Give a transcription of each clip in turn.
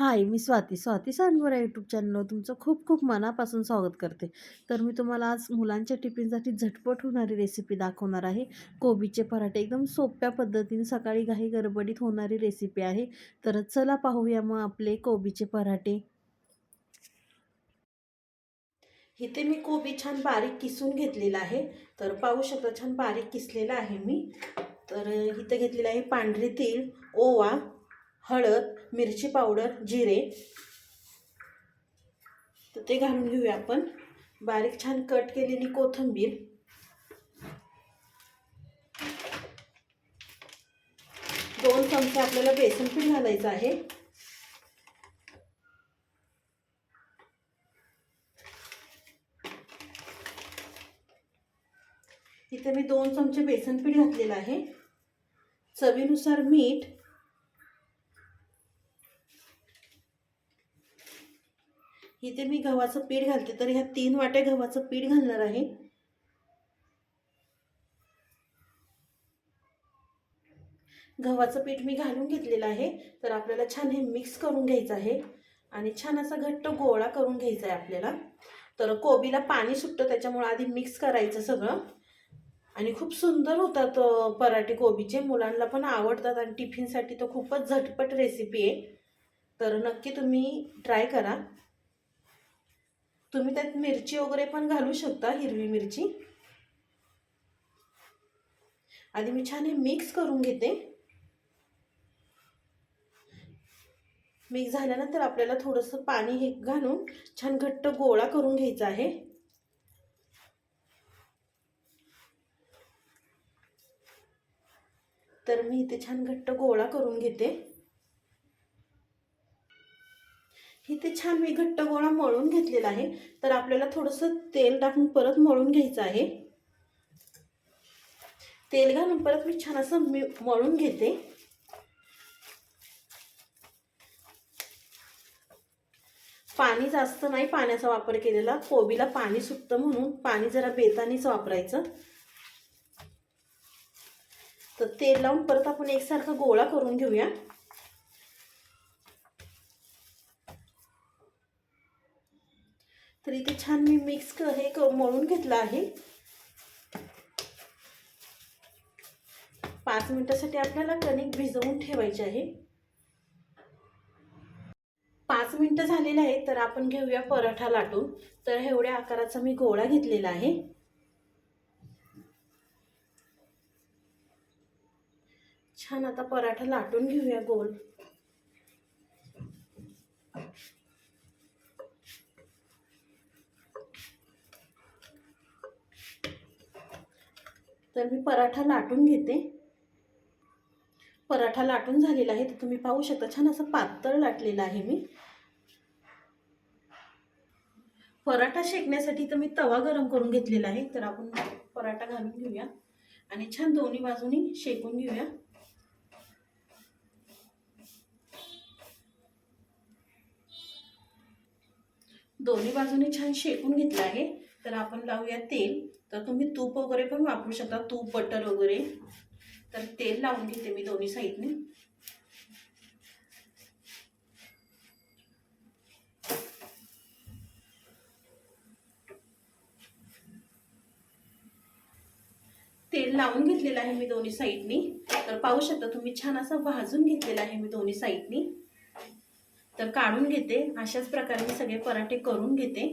हाय मी स्वाती. स्वाती सांगोरा यूट्यूब चॅनलवर तुमचं खूप खूप मनापासून स्वागत करते. तर मी तुम्हाला आज मुलांच्या टिफिनसाठी झटपट होणारी रेसिपी दाखवणार आहे. कोबीचे पराठे. एकदम सोप्या पद्धतीने सकाळी घाई गडबडीत होणारी रेसिपी आहे. तर चला पाहूया मग आपले कोबीचे पराठे. इथे मी कोबी छान बारीक किसून घेतलेला आहे. तर पाहू शकता छान बारीक किसलेला आहे मी. तर इथे घेतलेलं आहे पांढरे तीळ ओवा हळद मिरची पावडर जिरे. तर ते घालून घेऊया आपण. बारीक छान कट केलेली कोथिंबीर. दोन चमचे आपल्याला बेसन पीठ घालायचं आहे. इथे मी दोन चमचे बेसन पीठ घातलेलं आहे. चवीनुसार मीठ इथे मी गव्हाचं पीठ घालते. तर ह्या तीन वाट्या गव्हाचं पीठ घालणार आहे. गव्हाचं पीठ मी घालून घेतलेलं आहे. तर आपल्याला छान हे मिक्स करून घ्यायचं आहे. आणि छान असा घट्ट गोळा करून घ्यायचा आहे आपल्याला. तर कोबीला पाणी सुटतं त्याच्यामुळं आधी मिक्स करायचं सगळं. आणि खूप सुंदर होतात पराठे कोबीचे. मुलांना पण आवडतात आणि टिफिनसाठी तर खूपच झटपट रेसिपी आहे. तर नक्की तुम्ही ट्राय करा. तुम्ही त्यात मिरची वगैरे पण घालू शकता हिरवी मिरची. आधी मी छान हे मिक्स करून घेते. मिक्स झाल्यानंतर आपल्याला थोडंसं पाणी हे घालून छान घट्ट गोळा करून घ्यायचा आहे. तर मी इथे छान घट्ट गोळा करून घेते. इथे छान मी घट्ट गोळा मळून घेतलेला आहे. तर आपल्याला थोडंसं तेल टाकून परत मळून घ्यायचं आहे. तेल घालून परत मी छान असं मी मळून घेते. पाणी जास्त नाही पाण्याचा वापर केलेला. कोबीला पाणी सुटतं म्हणून पाणी जरा बेतानीच वापरायचं. तर तेल लावून परत आपण एकसारखा गोळा करून घेऊया. तर इथे छान मी मिक्स हे क मळून घेतलं आहे. पाच मिनिटासाठी आपल्याला कणिक भिजवून ठेवायचे आहे. पाच मिनटं झालेले आहेत तर आपण घेऊया पराठा लाटून. तर एवढ्या आकाराचा मी गोळा घेतलेला आहे. छान आता पराठा लाटून घेऊया गोल. तर मी पराठा लाटून घेते. पराठा लाटून झालेला आहे तर तुम्ही पाहू शकता. छान असं पातळ लाटलेलं आहे मी. पराठा शेकण्यासाठी तर मी तवा गरम करून घेतलेला आहे तर आपण पराठा घालून घेऊया. आणि छान दोन्ही बाजूनी शेकून घेऊया. दोन्ही बाजूने छान शेकून घेतलं आहे. तर आपण लावूया तेल. तर तुम्ही तूप वगैरे पण वापरू शकता. तूप बटर वगैरे. तर तेल लावून घेते मी दोन्ही साईडने. तेल लावून घेतलेलं आहे मी दोन्ही साईडनी. तर पाहू शकता तुम्ही छान असं भाजून घेतलेलं आहे मी दोन्ही साईडनी. तर काढून घेते. अशाच प्रकारे मी सगळे पराठे करून घेते.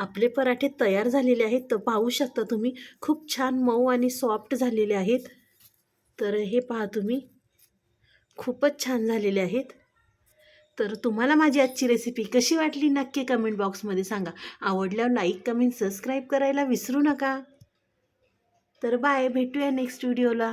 आपले पराठे तयार झालेले आहेत तर पाहू शकता तुम्ही खूप छान मऊ आणि सॉफ्ट झालेले आहेत. तर हे पहा तुम्ही खूपच छान झालेले आहेत. तर तुम्हाला माझी आजची रेसिपी कशी वाटली नक्की कमेंट बॉक्समध्ये सांगा. आवडल्यावर लाईक कमेंट सबस्क्राईब करायला विसरू नका. तर बाय भेटूया नेक्स्ट व्हिडिओला